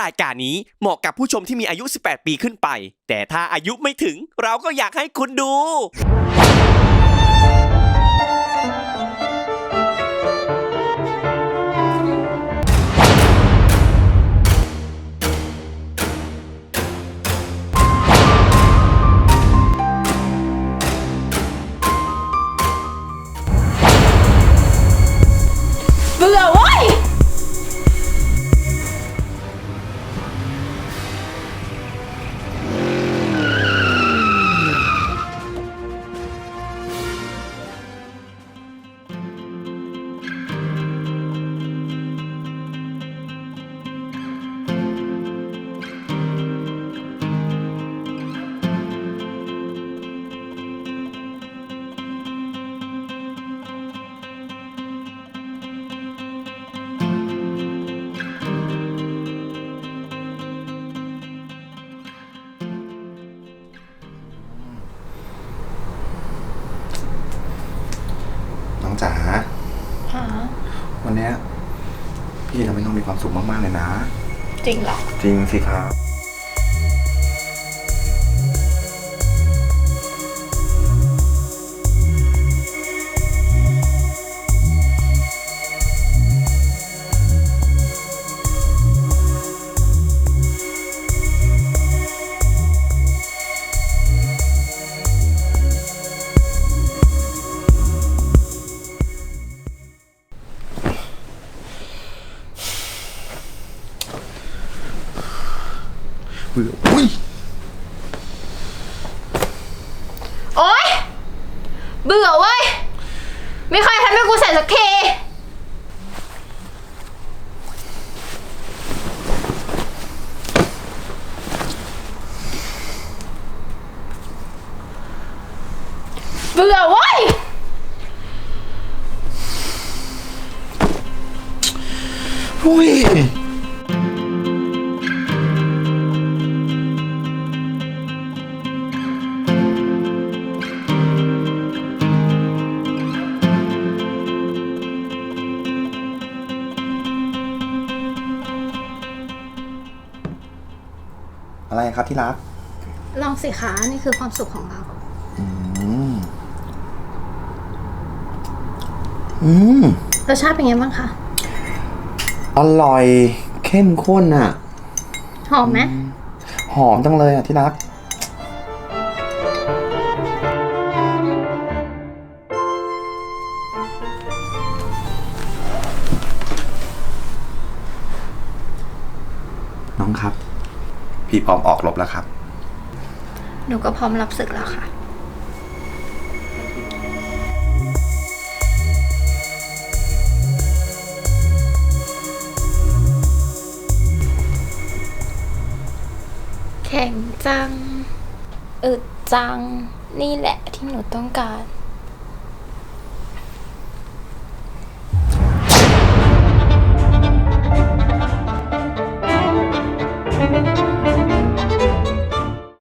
รายการนี้เหมาะกับผู้ชมที่มีอายุ 18 ปีขึ้นไป แต่ถ้าอายุไม่ถึงเราก็อยากให้คุณดู วันเนี้ยพี่ทำให้น้องมีความสุขมากๆเลยนะ จริงเหรอ จริงสิครับ บื่ออุ้ยโอ๊ย เบื่อเว้ย ไม่ค่อยทำให้กูเสร็จสักทีเบื่อเว้ย อุ้ย อะไรครับที่รัก ลองสิคะนี่คือความสุขของเรา อืม อืม รสชาติเป็นไงบ้างคะ อร่อย เข้มข้นอะ หอมไหมหอมจังเลยอะที่รัก น้องครับ พี่พร้อมออกรบแล้วครับ หนูก็พร้อมรับศึกแล้วค่ะ แข็งจัง อึดจัง นี่แหละที่หนูต้องการ